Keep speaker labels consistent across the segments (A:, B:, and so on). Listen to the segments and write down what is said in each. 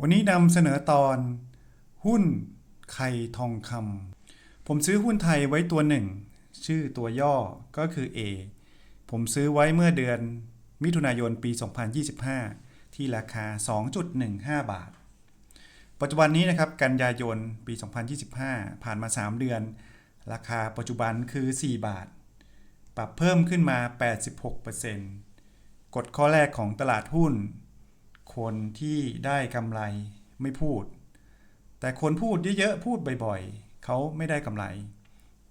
A: วันนี้นำเสนอตอน หุ้นไข่ทองคำผมซื้อหุ้นไทยไว้ตัวหนึ่ง ชื่อตัวย่อก็คือ A ผมซื้อไว้เมื่อเดือนมิถุนายนปี 2025 ที่ราคา 2.15 บาท ปัจจุบันนี้นะครับ กันยายนปี 2025 ผ่านมา 3 เดือน ราคาปัจจุบันคือ 4 บาท ปรับเพิ่มขึ้นมา 86%กฎข้อแรกของตลาดหุ้น คนที่ได้กำไรไม่พูด แต่คนพูดเยอะๆพูดบ่อยๆเขาไม่ได้กำไร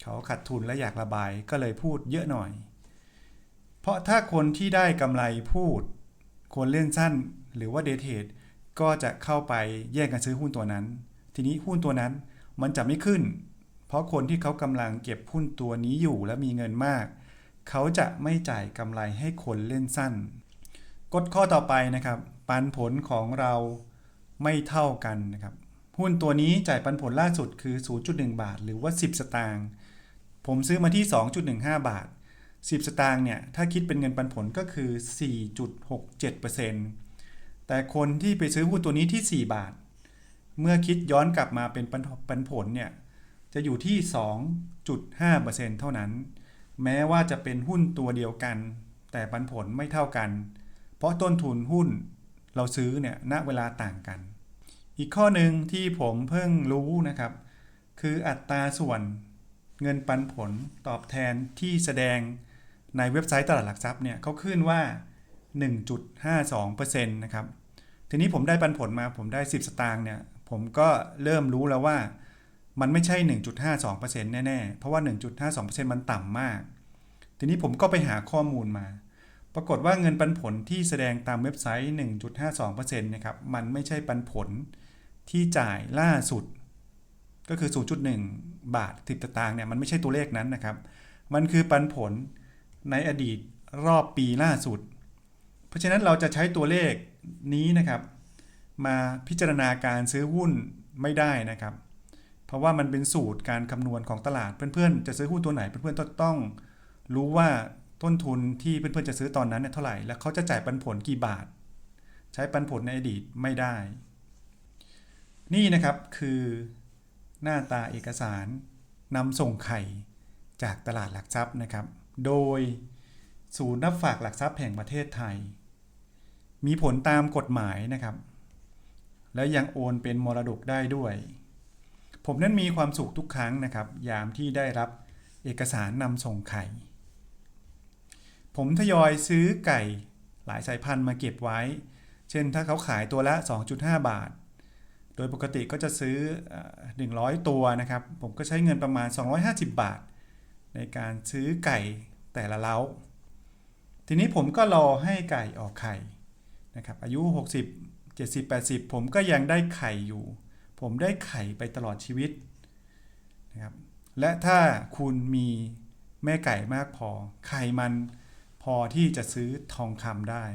A: เขาขาดทุนและอยากระบายก็เลยพูดเยอะหน่อย เพราะถ้าคนที่ได้กำไรพูด คนเล่นสั้นหรือว่าเดทเทรดก็จะเข้าไปแย่งกันซื้อหุ้นตัวนั้น ทีนี้หุ้นตัวนั้นมันจะไม่ขึ้น เพราะคนที่เขากำลังเก็บหุ้นตัวนี้อยู่และมีเงินมาก เขาจะไม่จ่ายกำไรให้คนเล่นสั้น กฎข้อต่อไปนะครับ ปันผลของเราไม่เท่ากันนะครับหุ้นตัวนี้จ่ายปันผลล่าสุดคือ 0.1 บาท หรือว่า 10 สตางค์ผมซื้อมาที่ 2.15 บาท 10 สตางค์เนี่ย ถ้าคิดเป็นเงินปันผลก็คือ 4.67%แต่คนที่ไปซื้อหุ้นตัวนี้ที่ 4 บาท เมื่อคิดย้อนกลับมาเป็นปันผลเนี่ย จะอยู่ที่ 2.5%เท่านั้น แม้ว่าจะเป็นหุ้นตัวเดียวกัน แต่ปันผลไม่เท่ากัน เพราะต้นทุนหุ้น เราซื้อเนี่ยณเวลาต่างกัน อีกข้อหนึ่งที่ผมเพิ่งรู้นะครับ คืออัตราส่วนเงินปันผลตอบแทนที่แสดงในเว็บไซต์ตลาดหลักทรัพย์เนี่ยเขาขึ้นว่า 1.52%นะครับทีนี้ผมได้ปันผลมาผมได้ 10 สตางค์เนี่ยผมก็เริ่มรู้แล้วว่ามันไม่ใช่ 1.52%แน่ ๆ เพราะว่า 1.52%มันต่ำมาก ทีนี้ผมก็ไปหาข้อมูลมา ปรากฏว่าเงินปันผลที่แสดงตามเว็บไซต์ 1.52%นะครับ มันไม่ใช่ปันผลที่จ่ายล่าสุด ก็คือ 0.1 บาทติดตางค์เนี่ย มันไม่ใช่ตัวเลขนั้นนะครับ มันคือปันผลในอดีตรอบปีล่าสุด เพราะฉะนั้นเราจะใช้ตัวเลขนี้นะครับ มาพิจารณาการซื้อหุ้นไม่ได้นะครับ เพราะว่ามันเป็นสูตรการคำนวณของตลาด เพื่อนๆ จะซื้อหุ้นตัวไหน เพื่อนๆต้องรู้ว่า ต้นทุนที่เพื่อนๆจะซื้อตอนนั้นเนี่ยเท่าไหร่ แล้วเขาจะจ่ายปันผลกี่บาท ใช้ปันผลในอดีตไม่ได้ นี่นะครับคือหน้าตาเอกสารนำส่งไข่จากตลาดหลักทรัพย์นะครับ โดยศูนย์รับฝากหลักทรัพย์แห่งประเทศไทย มีผลตามกฎหมายนะครับ และยังโอนเป็นมรดกได้ด้วย ผมนั้นมีความสุขทุกครั้งนะครับ ยามที่ได้รับเอกสารนำส่งไข่ ผมทยอยซื้อไก่หลายสายพันธุ์มาเก็บไว้ เช่นถ้าเขาขายตัวละ 2.5 บาท โดยปกติก็จะซื้อเอ่อ100 ตัวนะครับ ผมก็ใช้เงินประมาณ 250 บาท ในการซื้อไก่แต่ละเล้า ทีนี้ผมก็รอให้ไก่ออกไข่นะครับ อายุ 60 70 80 ผมก็ยังได้ไข่อยู่ ผมได้ไข่ไปตลอดชีวิตนะครับ และถ้าคุณมีแม่ไก่มากพอ ไข่มัน พอที่จะซื้อทองคำได้